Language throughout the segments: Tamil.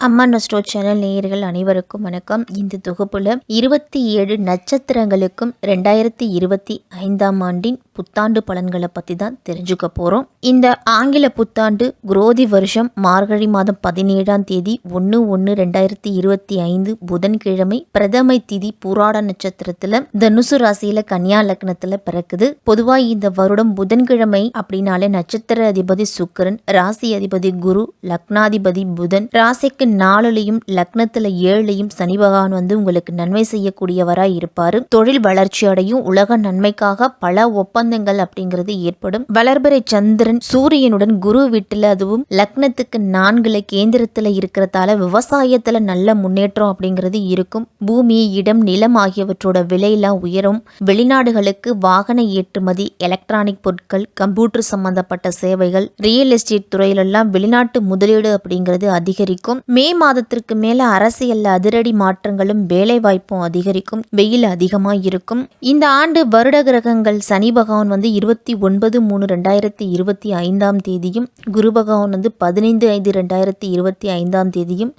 அம்மா நஸ்டோ சேனல் நேயர்கள் அனைவருக்கும் வணக்கம். இந்த தொகுப்புல இருபத்தி ஏழு நட்சத்திரங்களுக்கும் ரெண்டாயிரத்தி இருபத்தி ஐந்தாம் ஆண்டின் புத்தாண்டு பலன்களை பற்றி தான் தெரிஞ்சுக்க போகிறோம் இந்த ஆங்கில புத்தாண்டு குரோதி வருஷம் மார்கழி மாதம் பதினேழாம் தேதி ஒன்று ஒன்று ரெண்டாயிரத்தி இருபத்தி ஐந்து புதன்கிழமை பிரதமை திதி புராட நட்சத்திரத்தில் தனுசு ராசியில் கன்னியா லக்னத்தில் பிறக்குது. பொதுவாக இந்த வருடம் புதன்கிழமை அப்படின்னாலே நட்சத்திர அதிபதி சுக்கிரன் ராசி அதிபதி குரு லக்னாதிபதி புதன். ராசிக்கு நாலுலையும் லக்னத்தில் ஏழுலையும் சனி பகவான் வந்து உங்களுக்கு நன்மை செய்யக்கூடியவராக இருப்பார். தொழில் வளர்ச்சி அடையும் உலக நன்மைக்காக பல சம்பந்தங்கள் அப்படிங்கிறது ஏற்படும். வளர்பிறை சந்திரன் சூரியனுடன் குரு வீட்டில் அதுவும் லக்னத்துக்கு நான்குல கேந்திரத்தில் இருக்கிறதால விவசாயத்தில் நல்ல முன்னேற்றம் அப்படிங்கிறது இருக்கும். பூமி இடம் நிலம் ஆகியவற்றோட விலையெல்லாம் உயரும். வெளிநாடுகளுக்கு வாகன ஏற்றுமதி எலக்ட்ரானிக் பொருட்கள் கம்ப்யூட்டர் சம்பந்தப்பட்ட சேவைகள் ரியல் எஸ்டேட் துறையிலெல்லாம் வெளிநாட்டு முதலீடு அப்படிங்கிறது அதிகரிக்கும். மே மாதத்திற்கு மேல அரசியல்ல அதிரடி மாற்றங்களும் வேலை வாய்ப்பும் அதிகரிக்கும். வெயில் அதிகமா இருக்கும் இந்த ஆண்டு வருட கிரகங்கள் சனி பகவான் வந்து இருபத்தி ஒன்பது மூணு ரெண்டாயிரத்தி இருபத்தி ஐந்தாம் தேதியும் குரு பகவான் வந்து பதினைந்து ஐந்து ரெண்டாயிரத்தி இருபத்தி ஐந்தாம் தேதியும்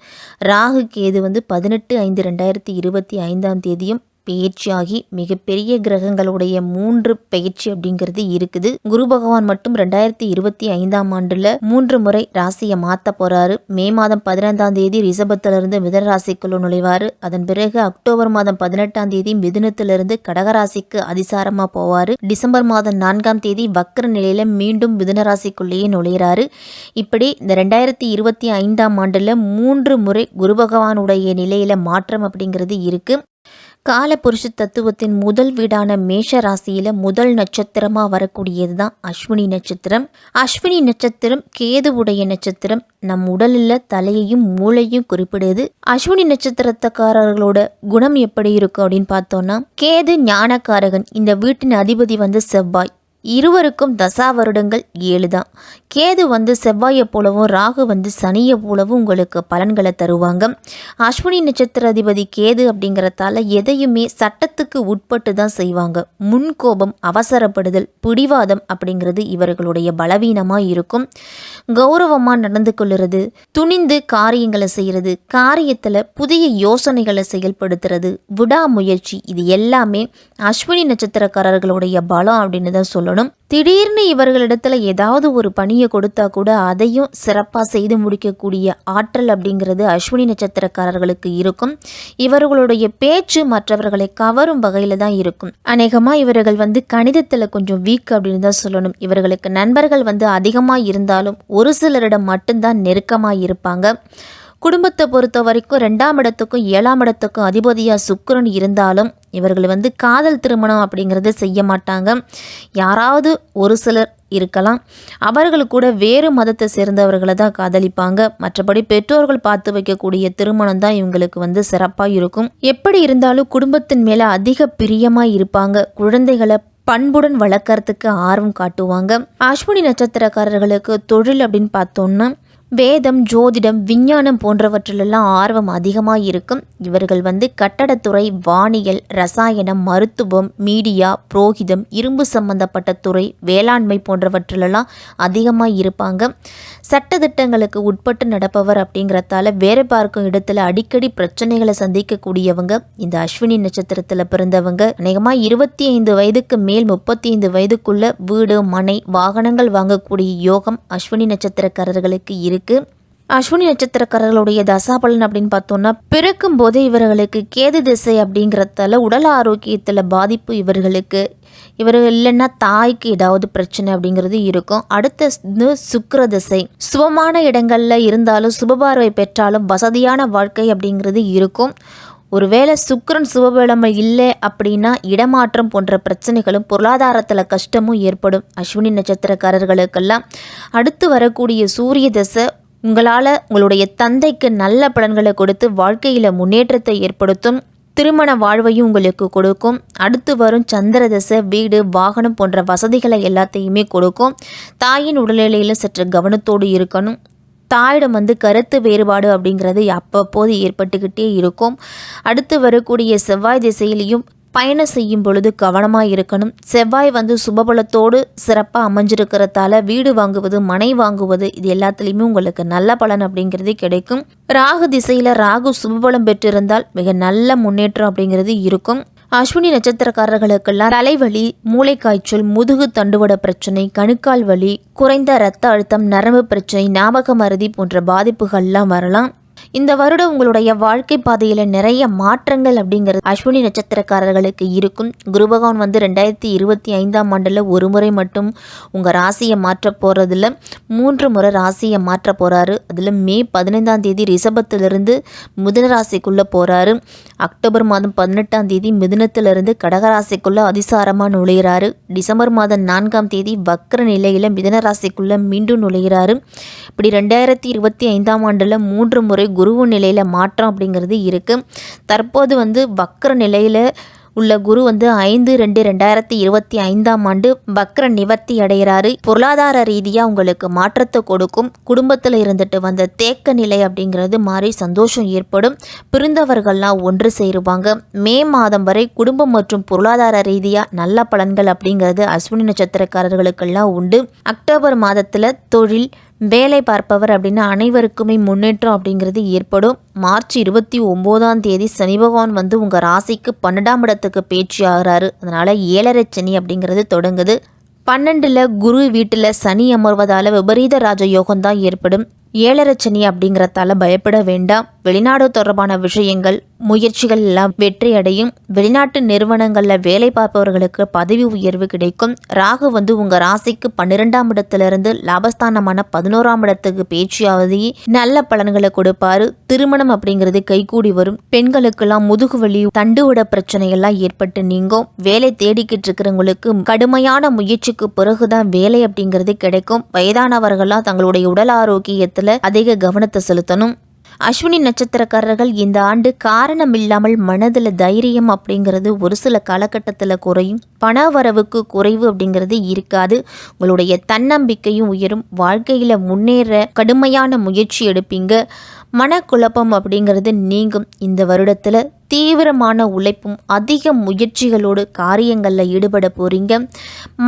ராகு கேது வந்து பதினெட்டு ஐந்து ரெண்டாயிரத்தி இருபத்தி ஐந்தாம் தேதியும் பெயர்ச்சியாகி மிகப்பெரிய கிரகங்களுடைய மூன்று பெயர்ச்சி அப்படிங்கிறது இருக்குது. குரு பகவான் மட்டும் ரெண்டாயிரத்தி இருபத்தி ஐந்தாம் ஆண்டுல மூன்று முறை ராசியை மாத்த போறாரு. மே மாதம் பதினைந்தாம் தேதி ரிசபத்திலிருந்து மிதன ராசிக்குள்ள நுழைவாரு. அதன் பிறகு அக்டோபர் மாதம் பதினெட்டாம் தேதி மிதுனத்திலிருந்து கடகராசிக்கு அதிசாரமா போவாரு. டிசம்பர் மாதம் நான்காம் தேதி வக்கர நிலையில மீண்டும் மிதுன ராசிக்குள்ளேயே நுழைகிறாரு இப்படி இந்த ரெண்டாயிரத்தி இருபத்தி ஐந்தாம் ஆண்டுல மூன்று முறை குரு பகவானுடைய நிலையில மாற்றம் அப்படிங்கிறது இருக்கு. காலபுருஷ தத்துவத்தின் முதல் வீடான மேஷ ராசியில முதல் நட்சத்திரமா வரக்கூடியது தான் அஸ்வினி நட்சத்திரம். அஸ்வினி நட்சத்திரம் கேதுவுடைய நட்சத்திரம். நம் உடலில் தலையையும் மூளையும் குறிப்பிடுது. அஸ்வினி நட்சத்திரத்தக்காரர்களோட குணம் எப்படி இருக்கும் அப்படின்னு பார்த்தோம்னா கேது ஞானக்காரகன். இந்த வீட்டின் அதிபதி வந்து செவ்வாய். இருவருக்கும் தசா வருடங்கள் ஏழு தான் கேது வந்து செவ்வாயை போலவும் ராகு வந்து சனியை போலவும் உங்களுக்கு பலன்களை தருவாங்க. அஸ்வினி நட்சத்திர அதிபதி கேது அப்படிங்கிறதால எதையுமே சட்டத்துக்கு உட்பட்டு தான் செய்வாங்க. முன்கோபம் அவசரப்படுதல் பிடிவாதம் அப்படிங்கிறது இவர்களுடைய பலவீனமாக இருக்கும். கௌரவமாக நடந்து கொள்ளுறது துணிந்து காரியங்களை செய்கிறது காரியத்தில் புதிய யோசனைகளை செயல்படுத்துறது விடாமுயற்சி இது எல்லாமே அஸ்வினி நட்சத்திரக்காரர்களுடைய பலம் அப்படின்னு தான் சொல்லணும். சொல்லணும் திடீர்னு இவர்களிடத்துல ஏதாவது ஒரு பணியை கொடுத்தா கூட அதையும் சிறப்பாக செய்து முடிக்கக்கூடிய ஆற்றல் அப்படிங்கிறது அஸ்வினி நட்சத்திரக்காரர்களுக்கு இருக்கும். இவர்களுடைய பேச்சு மற்றவர்களை கவரும் வகையில் தான் இருக்கும். அநேகமாக இவர்கள் வந்து கணிதத்தில் கொஞ்சம் வீக் அப்படின்னு தான் சொல்லணும். இவர்களுக்கு நண்பர்கள் வந்து அதிகமாக இருந்தாலும் ஒரு சிலரிடம் மட்டும்தான் நெருக்கமாக இருப்பாங்க. குடும்பத்தை பொறுத்த வரைக்கும் ரெண்டாம் இடத்துக்கும் ஏழாம் இடத்துக்கும் அதிபதியாக சுக்கரன் இருந்தாலும் இவர்கள் வந்து காதல் திருமணம் அப்படிங்கிறத செய்ய மாட்டாங்க. யாராவது ஒரு சிலர் இருக்கலாம். அவர்கள் கூட வேறு மதத்தை சேர்ந்தவர்களை தான் காதலிப்பாங்க. மற்றபடி பெற்றோர்கள் பார்த்து வைக்கக்கூடிய திருமணம் தான் இவங்களுக்கு வந்து சிறப்பாக இருக்கும். எப்படி இருந்தாலும் குடும்பத்தின் மேலே அதிக பிரியமாக இருப்பாங்க. குழந்தைகளை பண்புடன் வளர்க்கறதுக்கு ஆர்வம் காட்டுவாங்க. அஸ்வினி நட்சத்திரக்காரர்களுக்கு தொழில் அப்படின்னு பார்த்தோன்னா வேதம் ஜோதிடம் விஞ்ஞானம் போன்றவற்றிலெல்லாம் ஆர்வம் அதிகமாக இருக்கும் இவர்கள் வந்து கட்டடத்துறை வானியல் ரசாயனம் மருத்துவம் மீடியா புரோகிதம் இரும்பு சம்பந்தப்பட்ட துறை வேளாண்மை போன்றவற்றிலெல்லாம் அதிகமாக இருப்பாங்க சட்டத்திட்டங்களுக்கு உட்பட்டு நடப்பவர் அப்படிங்கிறதால வேறு பார்க்கும் இடத்துல அடிக்கடி பிரச்சனைகளை சந்திக்கக்கூடியவங்க இந்த அஸ்வினி நட்சத்திரத்தில் பிறந்தவங்க. அநேகமாக இருபத்தி ஐந்து வயதுக்கு மேல் முப்பத்தி ஐந்து வயதுக்குள்ள வீடு மனை வாகனங்கள் வாங்கக்கூடிய யோகம் அஸ்வினி நட்சத்திரக்காரர்களுக்கு இருக்குது அஸ்வினி நட்சத்திரக்காரர்களுடைய தசாபலன் அப்படின்னு பார்த்தோம்னா பிறக்கும் போதே இவர்களுக்கு கேது திசை அப்படிங்கிறதால உடல் ஆரோக்கியத்தில் பாதிப்பு இவர்களுக்கு. இவர்கள் இல்லைன்னா தாய்க்கு ஏதாவது பிரச்சனை அப்படிங்கிறது இருக்கும். அடுத்த சுக்கர திசை. சுபமான இடங்களில் இருந்தாலும் சுபபார்வை பெற்றாலும் வசதியான வாழ்க்கை அப்படிங்கிறது இருக்கும். ஒருவேளை சுக்கரன் சுபபலமை இல்லை அப்படின்னா இடமாற்றம் போன்ற பிரச்சனைகளும் பொருளாதாரத்தில் கஷ்டமும் ஏற்படும். அஸ்வினி நட்சத்திரக்காரர்களுக்கெல்லாம் அடுத்து வரக்கூடிய சூரிய தசை உங்களால் உங்களுடைய தந்தைக்கு நல்ல பலன்களை கொடுத்து வாழ்க்கையில் முன்னேற்றத்தை ஏற்படுத்தும். திருமண வாழ்வையும் உங்களுக்கு கொடுக்கும். அடுத்து வரும் சந்திர தசை வீடு வாகனம் போன்ற வசதிகளை எல்லாத்தையுமே கொடுக்கும். தாயின் உடல்நிலையில் சற்று கவனத்தோடு இருக்கணும். தாயிடம் வந்து கருத்து வேறுபாடு அப்படிங்கிறது அப்பப்போது ஏற்பட்டுக்கிட்டே இருக்கும். அடுத்து வரக்கூடிய செவ்வாய் திசையிலையும் பயணம் செய்யும் பொழுது கவனமாக இருக்கணும். செவ்வாய் வந்து சுபபலத்தோடு சிறப்பாக அமைஞ்சிருக்கிறதால வீடு வாங்குவது மனை வாங்குவது இது எல்லாத்துலேயுமே உங்களுக்கு நல்ல பலன் அப்படிங்கிறது கிடைக்கும். ராகு திசையில் ராகு சுபபலம் பெற்றிருந்தால் மிக நல்ல முன்னேற்றம் அப்படிங்கிறது இருக்கும். அஸ்வினி நட்சத்திரக்காரர்களுக்கெல்லாம் தலைவலி மூளைக்காய்ச்சல் முதுகு தண்டுவட பிரச்சனை கணுக்கால் வலி குறைந்த இரத்த அழுத்தம் நரம்பு பிரச்சனை ஞாபக மருதி போன்ற பாதிப்புகள்லாம் வரலாம். இந்த வருடம் உங்களுடைய வாழ்க்கை பாதையில் நிறைய மாற்றங்கள் அப்படிங்கிறது அஸ்வினி நட்சத்திரக்காரர்களுக்கு இருக்கும். குரு பகவான் வந்து ரெண்டாயிரத்தி இருபத்தி ஐந்தாம் ஆண்டில் ஒரு முறை மட்டும் உங்கள் ராசியை மாற்ற போகிறதுல மூன்று முறை ராசியை மாற்ற போகிறாரு அதில் மே பதினைந்தாம் தேதி ரிஷபத்திலிருந்து மிதுன ராசிக்குள்ளே போகிறாரு அக்டோபர் மாதம் பதினெட்டாம் தேதி மிதுனத்திலிருந்து கடகராசிக்குள்ளே அதிசாரமாக நுழைகிறாரு டிசம்பர் மாதம் நான்காம் தேதி வக்ர நிலையில் மிதன ராசிக்குள்ளே மீண்டும் நுழைகிறாரு இப்படி ரெண்டாயிரத்தி இருபத்தி ஐந்தாம் ஆண்டில் மூன்று முறை குருவு நிலையில் மாற்றம் அப்படிங்கிறது இருக்குது தற்போது வந்து வக்ர நிலையில் உள்ள குரு வந்து ஐந்து ரெண்டு ரெண்டாயிரத்தி இருபத்தி ஐந்தாம் ஆண்டு வக்ர நிவர்த்தி அடைகிறாரு பொருளாதார ரீதியாக உங்களுக்கு மாற்றத்தை கொடுக்கும். குடும்பத்தில் இருந்துட்டு வந்த தேக்க நிலை அப்படிங்கிறது மாறி சந்தோஷம் ஏற்படும். பிரிந்தவர்கள்லாம் ஒன்று சேருவாங்க. மே மாதம் வரை குடும்பம் மற்றும் பொருளாதார ரீதியாக நல்ல பலன்கள் அப்படிங்கிறது அஸ்வினி நட்சத்திரக்காரர்களுக்கெல்லாம் உண்டு. அக்டோபர் மாதத்தில் தொழில் வேலை பார்ப்பவர் அப்படின்னு அனைவருக்குமே முன்னேற்றம் அப்படிங்கிறது ஏற்படும். மார்ச் இருபத்தி ஒம்போதாம் தேதி சனி பகவான் வந்து உங்கள் ராசிக்கு பன்னெண்டாம் இடத்துக்கு பேச்சு ஆகிறாரு. அதனால் ஏழரை சனி அப்படிங்கிறது தொடங்குது. பன்னெண்டில் குரு வீட்டில் சனி அமர்வதால் விபரீத ராஜ யோகம் தான் ஏற்படும். ஏழரை சனி அப்படிங்கிறதால பயப்பட வேண்டாம். வெளிநாடு தொடர்பான விஷயங்கள் முயற்சிகள் எல்லாம் வெற்றியடையும். வெளிநாட்டு நிறுவனங்களில் வேலை பார்ப்பவர்களுக்கு பதவி உயர்வு கிடைக்கும். ராகு வந்து உங்கள் ராசிக்கு பன்னிரெண்டாம் இடத்திலிருந்து லாபஸ்தானமான பதினோராம் இடத்துக்கு பேச்சியாவதி நல்ல பலன்களை கொடுப்பாரு. திருமணம் அப்படிங்கிறது கைகூடி வரும். பெண்களுக்கெல்லாம் முதுகு வலி தண்டுவிட பிரச்சனைகள்லாம் ஏற்பட்டு நீங்கும். வேலை தேடிக்கிட்டு இருக்கிறவங்களுக்கு கடுமையான முயற்சிக்கு பிறகுதான் வேலை அப்படிங்கிறது கிடைக்கும். வயதானவர்கள்லாம் தங்களுடைய உடல் ஆரோக்கியத்தை விஷயத்துல அதிக கவனத்தை செலுத்தணும். அஸ்வினி நட்சத்திரக்காரர்கள் இந்த ஆண்டு காரணம் இல்லாமல் மனதில் தைரியம் அப்படிங்கிறது ஒரு சில காலகட்டத்தில் குறையும். பண வரவுக்கு குறைவு அப்படிங்கிறது இருக்காது. உங்களுடைய தன்னம்பிக்கையும் உயரும். வாழ்க்கையில் முன்னேற கடுமையான முயற்சி எடுப்பீங்க. மனக்குழப்பம் அப்படிங்கிறது நீங்கும். இந்த வருடத்தில் தீவிரமான உழைப்பும் அதிக முயற்சிகளோடு காரியங்களில் ஈடுபட போகிறீங்க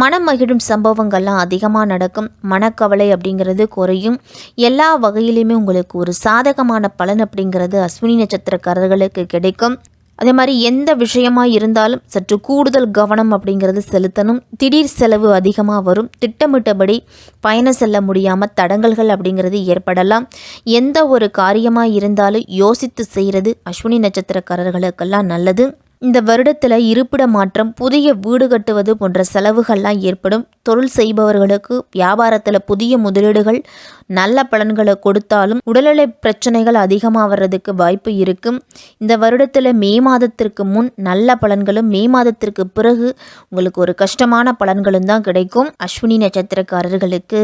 மனமகிழும் சம்பவங்கள்லாம் அதிகமாக நடக்கும். மனக்கவலை அப்படிங்கிறது குறையும். எல்லா வகையிலையுமே உங்களுக்கு ஒரு சாதகமான பலன் அப்படிங்கிறது அஸ்வினி நட்சத்திரக்காரர்களுக்கு கிடைக்கும். அதே மாதிரி எந்த விஷயமா இருந்தாலும் சற்று கூடுதல் கவனம் அப்படிங்கிறது செலுத்தணும். திடீர் செலவு அதிகமாக வரும். திட்டமிட்டபடி பயணம் செல்ல முடியாமல் தடங்கல்கள் அப்படிங்கிறது ஏற்படலாம். எந்த ஒரு காரியமாக இருந்தாலும் யோசித்து செய்கிறது அஸ்வினி நட்சத்திரக்காரர்களுக்கெல்லாம் நல்லது. இந்த வருடத்தில் இருப்பிட மாற்றம் புதிய வீடு கட்டுவது போன்ற செலவுகள்லாம் ஏற்படும். தொழில் செய்பவர்களுக்கு வியாபாரத்தில் புதிய முதலீடுகள் நல்ல பலன்களை கொடுத்தாலும் உடல்நிலை பிரச்சனைகள் அதிகமாக வர்றதுக்கு வாய்ப்பு இருக்கும். இந்த வருடத்தில் மே மாதத்திற்கு முன் நல்ல பலன்களும் மே மாதத்திற்கு பிறகு உங்களுக்கு ஒரு கஷ்டமான பலன்களும் தான் கிடைக்கும். அஸ்வினி நட்சத்திரக்காரர்களுக்கு.